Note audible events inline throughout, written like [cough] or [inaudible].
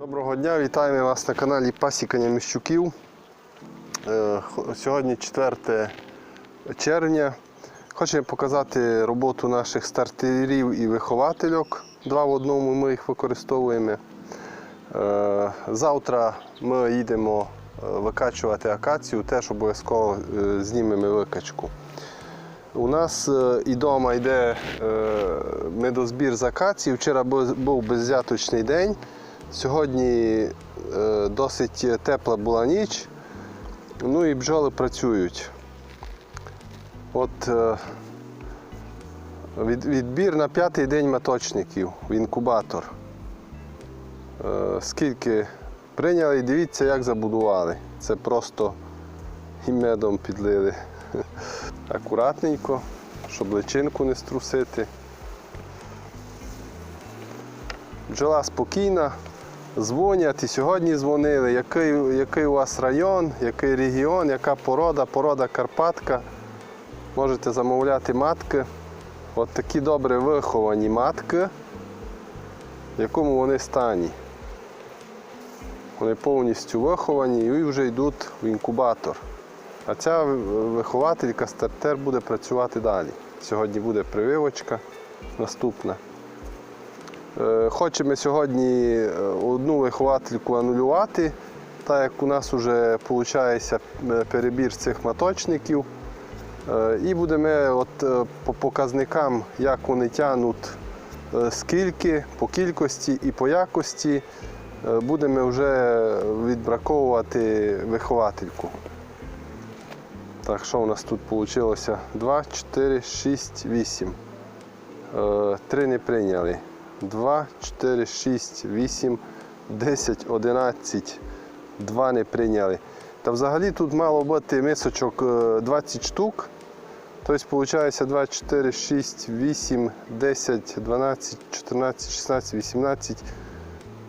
Доброго дня, вітаємо вас на каналі Пасікання Міщуків. Е, Сьогодні 4 червня. Хочемо показати роботу наших стартерів і виховательок. Два в одному ми їх використовуємо. Е, Завтра ми їдемо е, викачувати акацію, теж обов'язково знімемо викачку. У нас і вдома йде медозбір з акації. Вчора був беззяточний день. Сьогодні е, досить тепла була ніч. Ну і бджоли працюють. От е, відбір на п'ятий день маточників в інкубатор. Е, Скільки прийняли і дивіться, як забудували. Це просто і медом підлили. [laughs] Акуратненько, щоб личинку не струсити. Бджола спокійна, дзвонять і сьогодні дзвонили, який, який у вас район, який регіон, яка порода, порода Карпатка. Можете замовляти матки. От такі добре виховані матки, в якому вони стані. Вони повністю виховані і вже йдуть в інкубатор. А ця вихователька стартер буде працювати далі. Сьогодні буде прививочка наступна. Е, Хочемо сьогодні е, одну виховательку анулювати, так як у нас вже виходить перебір цих маточників. Е, І будемо от е, по показникам, як вони тягнуть, е, скільки, по кількості і по якості, е, будемо вже відбраковувати виховательку. Так, що у нас тут вийшло? 2, 4, 6, 8. Е, Три не прийняли. 2, 4, 6, 8, 10, 11. Два не прийняли. Та взагалі тут мало бути мисочок е, 20 штук. Тобто виходить 2, 4, 6, 8, 10, 12, 14, 16, 18,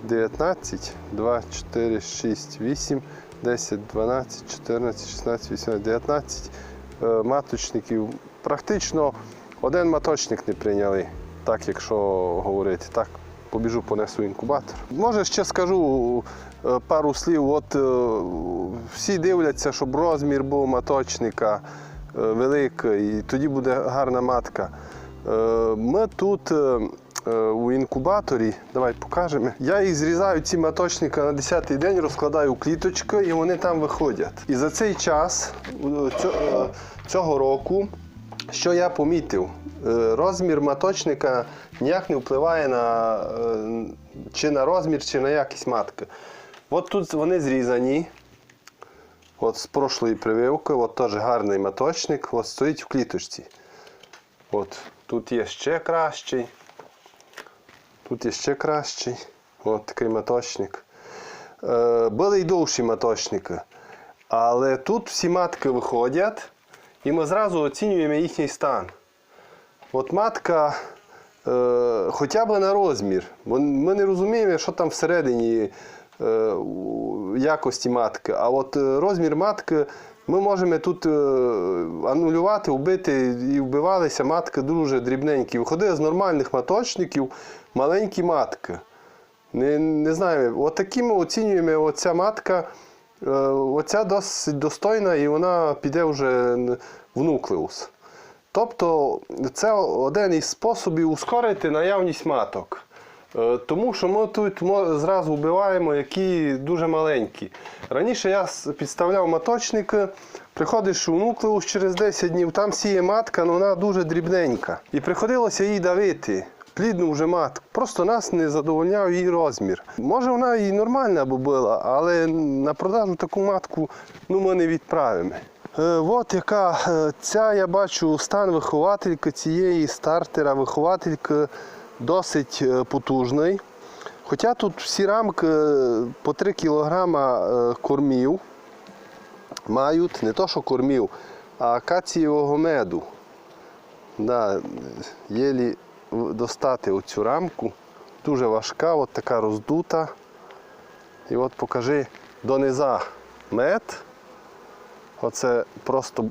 19, 2, 4, 6, 8, 10, 12, 14, 16, 18, 19 е, маточників. Практично один маточник не прийняли, так якщо говорити. Так, побіжу, понесу інкубатор. Може, ще скажу е, пару слів. От е, всі дивляться, щоб розмір був маточника е, великий, і тоді буде гарна матка. Ми тут у інкубаторі, давай покажемо. Я їх зрізаю ці маточника на 10-й день, розкладаю кліточки і вони там виходять. І за цей час цьо- цього року, що я помітив, е, розмір маточника ніяк не впливає на е, чи на розмір, чи на якість матки. От тут вони зрізані. От з прошлої прививки, от теж гарний маточник, от стоїть в кліточці. От, тут є ще кращий. Тут є ще кращий. От такий маточник. Е, були й довші маточники. Але тут всі матки виходять, і ми зразу оцінюємо їхній стан. От матка е, хоча б на розмір. Ми не розуміємо, що там всередині е, якості матки. А от е, розмір матки ми можемо тут е, анулювати, вбити і вбивалися матки дуже дрібненькі. Виходили з нормальних маточників маленькі матки. Не, не знаю, от такі ми оцінюємо оця матка. Е, Оця досить достойна і вона піде вже в нуклеус. Тобто це один із способів ускорити наявність маток. Е, Тому що ми тут зразу вбиваємо, які дуже маленькі. Раніше я підставляв маточники, приходиш у нуклеус через 10 днів, там сіє матка, але вона дуже дрібненька. І приходилося їй давити. Плідну вже матку. Просто нас не задовольняв її розмір. Може вона і нормальна би була, але на продажу таку матку ну, ми не відправимо. Е, от яка е, ця, я бачу, стан виховательки цієї стартера, виховательки досить е, потужний. Хоча тут всі рамки по 3 кг кормів мають, не то що кормів, а акацієвого меду. Да, єлі достати оцю рамку. Дуже важка, от така роздута. І от покажи дониза мед. Оце просто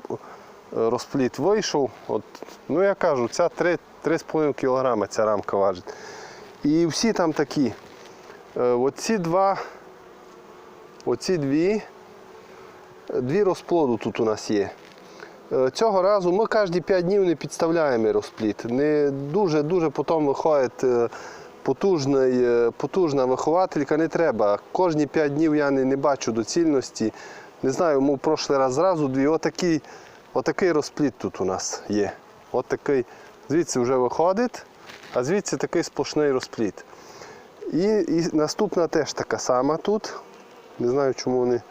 розпліт вийшов. От, ну я кажу, ця 3,5 кг ця рамка важить. І всі там такі. Е, Оці два, оці дві, дві розплоду тут у нас є. Е, Цього разу ми кожні 5 днів не підставляємо розплід. Не дуже-дуже потім виходить е, е, потужна вихователька, не треба. Кожні 5 днів я не, бачу доцільності. Не знаю, ми в прошлий раз зразу дві. Отакий, отакий розплід тут у нас є. Отакий. Звідси вже виходить, а звідси такий сплошний розплід. І, і наступна теж така сама тут. Не знаю, чому вони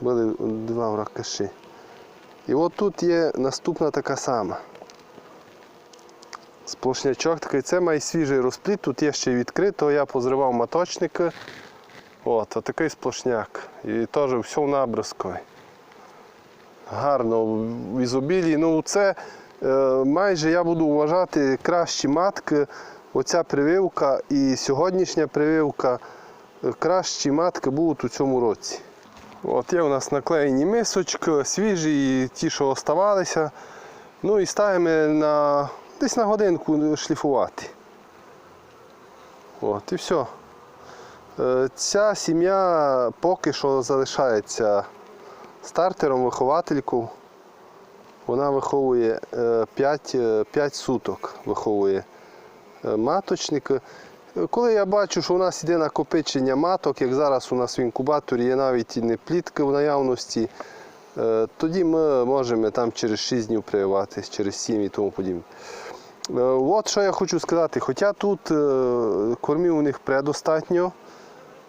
були два ракаші. І от тут є наступна така сама. Сплошнячок такий, це має свіжий розплід, тут є ще відкрито, я позривав маточники. От, отакий сплошняк. І теж все в набризкові. Гарно в ізобілії. Ну, це е, майже я буду вважати кращі матки. Оця прививка і сьогоднішня прививка. е, Кращі матки будуть у цьому році. От є у нас наклеєні мисочки, свіжі, ті, що оставалися. Ну і ставимо на, десь на годинку шліфувати. От і все. Е, Ця сім'я поки що залишається стартером, вихователькою. Вона виховує 5, 5 суток виховує е, маточник. Коли я бачу, що у нас йде накопичення маток, як зараз у нас в інкубаторі є навіть не плітки в наявності, е, тоді ми можемо там через 6 днів прививатись, через 7 і тому подібне. Е, От що я хочу сказати, хоча тут е, кормів у них предостатньо,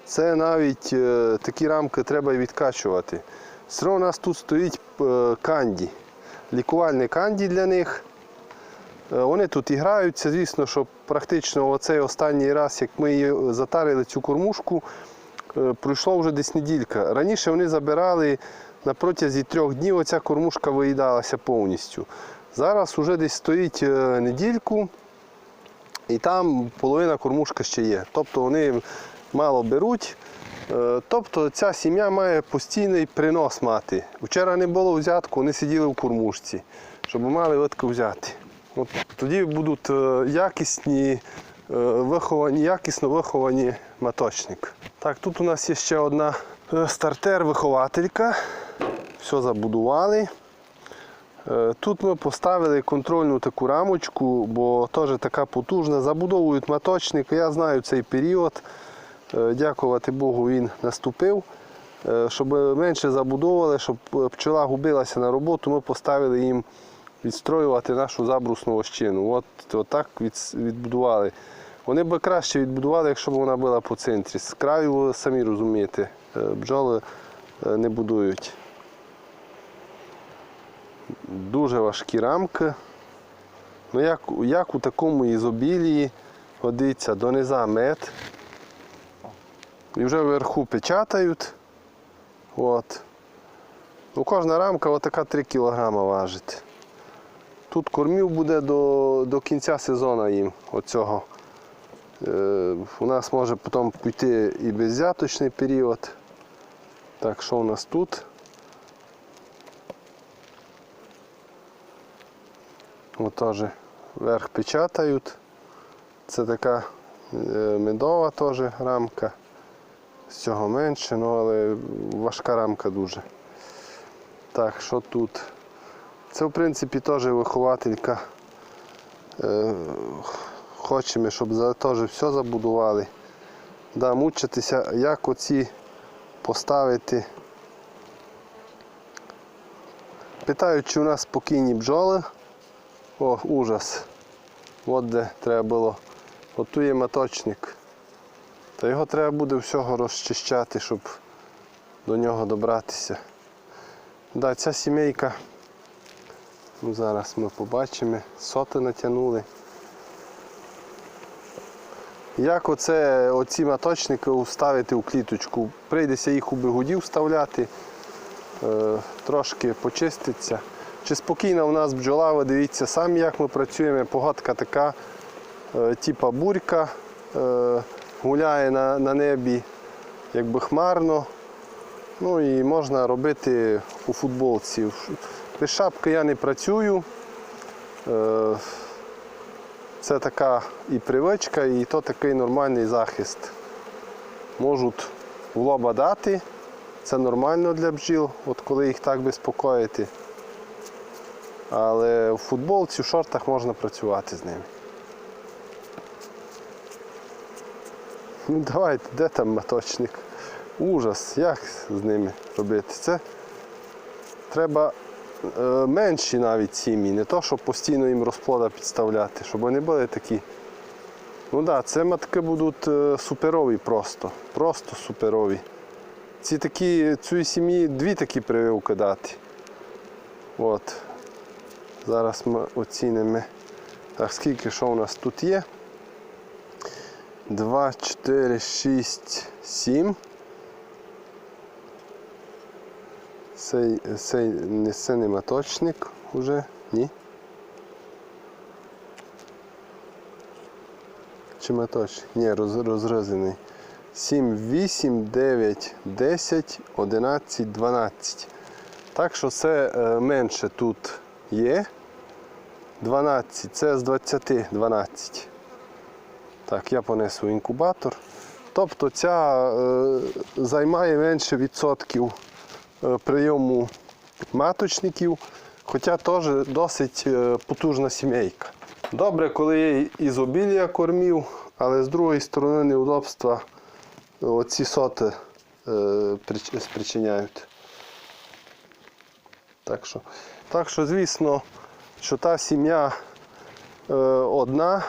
це навіть такі рамки треба відкачувати. Все одно у нас тут стоїть канді, лікувальне канді для них. Е, Вони тут і граються, звісно, що практично оцей останній раз, як ми її затарили цю кормушку, е, пройшло вже десь неділька. Раніше вони забирали на протязі трьох днів оця кормушка виїдалася повністю. Зараз вже десь стоїть е, недільку, і там половина кормушки ще є. Тобто вони мало беруть. Тобто ця сім'я має постійний принос мати. Вчора не було взятку, вони сиділи в кормушці, щоб мали витку взяти. От тоді будуть е, якісні, е, виховані, якісно виховані маточники. Так, тут у нас є ще одна е, стартер-вихователька. Все забудували. Тут ми поставили контрольну таку рамочку, бо теж така потужна. Забудовують маточник. Я знаю цей період. Дякувати Богу, він наступив. Щоб менше забудовували, щоб пчела губилася на роботу, ми поставили їм відстроювати нашу забрусну ощину. От, от так від- відбудували. Вони б краще відбудували, якщо б вона була по центрі. З краю, ви самі розумієте, е, бджоли е, не будують. Дуже важкі рамки. Ну, як, як у такому ізобілії годиться дониза мед. І вже вверху печатають. От. Ну, кожна рамка отака 3 кг важить. Тут кормів буде до, до кінця сезону їм оцього. Е, у нас може потім піти і беззяточний період. Так, що у нас тут? От теж верх печатають. Це така е, медова теж рамка. З цього менше, ну але важка рамка дуже. Так, що тут? Це в принципі теж вихователька. Е, Хочемо, щоб теж все забудували. Да, мучитися, як оці поставити. Питають, чи у нас спокійні бджоли. О, ужас. От де треба було. От тут є маточник. Та його треба буде всього розчищати, щоб до нього добратися. Да, ця сімейка, зараз ми побачимо, соти натягнули. Як оце, оці маточники вставити у кліточку? Прийдеться їх у бигудів вставляти, е, трошки почиститься. Чи спокійна у нас бджола, ви дивіться самі, як ми працюємо. Погодка така, е, типа бурька, е, гуляє на, на небі, якби хмарно. Ну і можна робити у футболці. Без шапки я не працюю. Е, Це така і привичка, і то такий нормальний захист. можуть в лоба дати. Це нормально для бджіл, от коли їх так безпокоїти. Але в футболці, в шортах можна працювати з ними. Ну давайте, де там маточник? Ужас, як з ними робити? Це треба менші навіть сім'ї, не то, щоб постійно їм розплода підставляти, щоб вони були такі. Ну так, да, це матки будуть е, суперові просто. Просто суперові. Ці такі, цій сім'ї дві такі прививки дати. От. Зараз ми оцінимо. Так, скільки що у нас тут є? 2, 4, 6, 7. Цей, цей це не маточник уже, ні. Чи маточник? Ні, роз, розрізаний. 7, 8, 9, 10, 11, 12. Так що це е, менше тут є. 12, це з 20 12. Так, я понесу інкубатор. Тобто ця е, займає менше відсотків прийому маточників, хоча теж досить е, потужна сімейка. Добре, коли є ізобілія кормів, але з другої сторони неудобства оці соти е, спричиняють. Так що, так що, звісно, що та сім'я е, одна,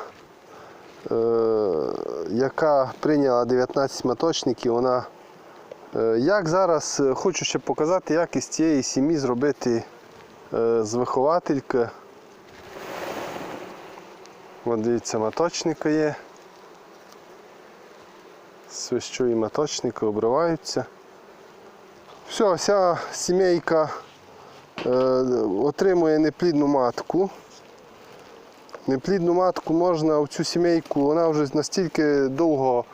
е, яка прийняла 19 маточників, вона. Е, Як зараз е, хочу ще показати, як із цієї сім'ї зробити е, з виховательки. От дивіться, маточника є. Свищу і маточники обриваються. Все, вся сімейка е, отримує неплідну матку. Неплідну матку можна в цю сімейку, вона вже настільки довго,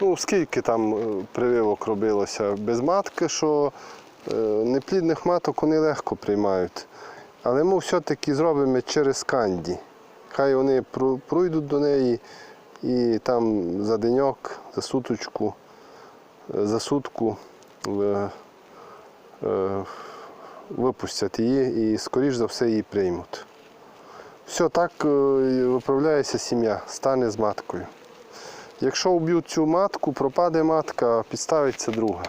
ну скільки там е, прививок робилося без матки, що е, неплідних маток вони легко приймають. Але ми все-таки зробимо через канді. Хай вони пройдуть до неї і там за деньок, за суточку, е, за сутку випустять її і, скоріш за все, її приймуть. Все, так виправляється сім'я, стане з маткою. Якщо вб'ють цю матку, пропаде матка, підставиться друга.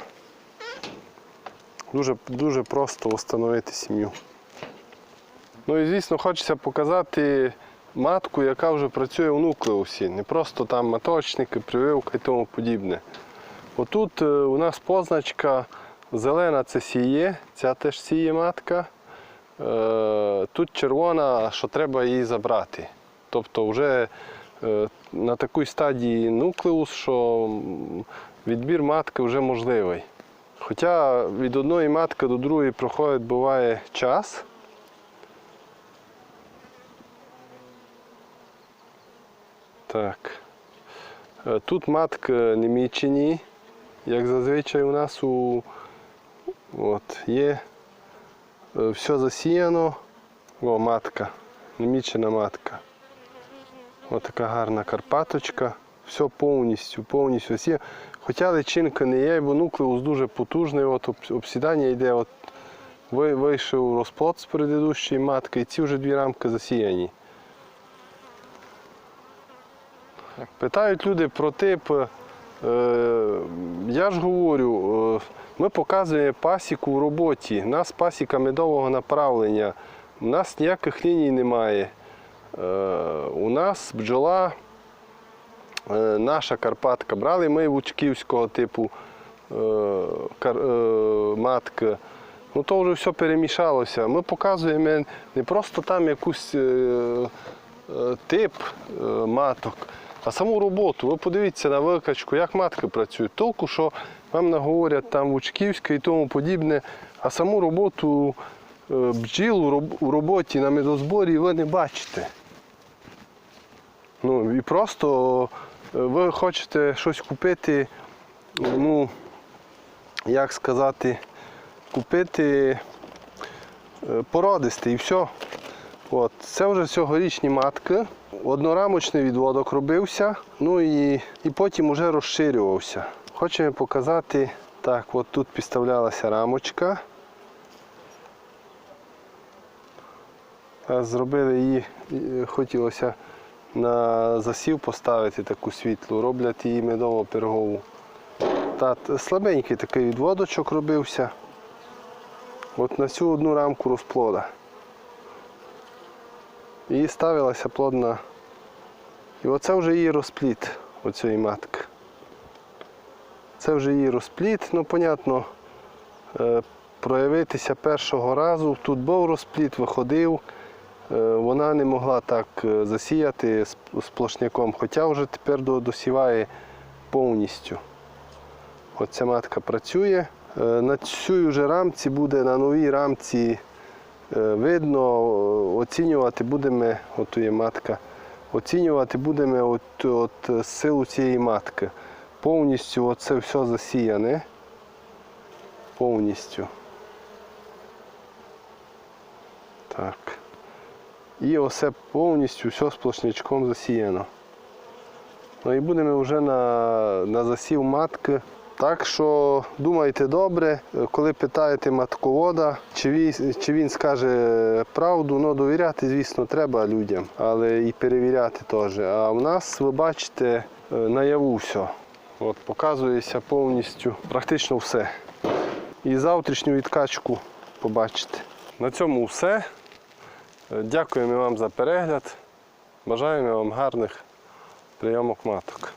Дуже, дуже просто встановити сім'ю. Ну і звісно, хочеться показати матку, яка вже працює у нуклеусі. Не просто там маточники, прививка і тому подібне. Отут е, у нас позначка зелена це сіє, ця теж сіє матка. Е, Тут червона, що треба її забрати. Тобто вже на такій стадії нуклеус, що відбір матки вже можливий. Хоча від одної матки до другої проходить буває час. Так. Е, Тут матки не мічені, як зазвичай у нас у от, є е, все засіяно. О, матка, немічена матка. Ось така гарна карпаточка. Все повністю, повністю засіяно. Хоча личинка не є, бо нуклеус дуже потужний, от обсідання йде, от вийшов розплод з предыдущої матки, і ці вже дві рамки засіяні. Питають люди про тип. е, Я ж говорю, е, ми показуємо пасіку в роботі. У нас пасіка медового направлення, у нас ніяких ліній немає. Е, У нас бджола, е, наша Карпатка. Брали ми вучківського типу е, матки. Ну то вже все перемішалося. Ми показуємо не просто там е, тип маток, а саму роботу. Ви подивіться на викачку, як матки працюють. Толку, що вам наговорять там Вучківська і тому подібне, а саму роботу бджіл у роботі на медозборі ви не бачите. Ну і просто е, ви хочете щось купити, ну, як сказати, купити е, породисте і все. От, це вже цьогорічні матки. Однорамочний відводок робився, ну і, і потім вже розширювався. Хочемо показати, так, от тут підставлялася рамочка. Зробили її, е, хотілося на засів поставити таку світлу, роблять її медово-пергову. Та слабенький такий відводочок робився. От на цю одну рамку розплода. І ставилася плодна. І оце вже її розпліт оцієї матки. Це вже її розпліт, ну, понятно, е, проявитися першого разу. Тут був розпліт, виходив. Е, Вона не могла так е, засіяти сплошняком, хоча вже тепер досіває повністю. Оця матка працює. Е, На цій вже рамці буде, на новій рамці видно, оцінювати будемо, от є матка, оцінювати будемо от, от силу цієї матки. Повністю оце все засіяне. Повністю. Так. І оце повністю все сплошнячком засіяно. Ну і будемо вже на, на засів матки. Так що думайте добре, коли питаєте матковода, чи він, чи він скаже правду, ну довіряти, звісно, треба людям, але і перевіряти теж. А в нас, ви бачите, е, наяву все. От показується повністю практично все. І завтрашню відкачку побачите. На цьому все. Дякуємо вам за перегляд. Бажаємо вам гарних прийомок маток.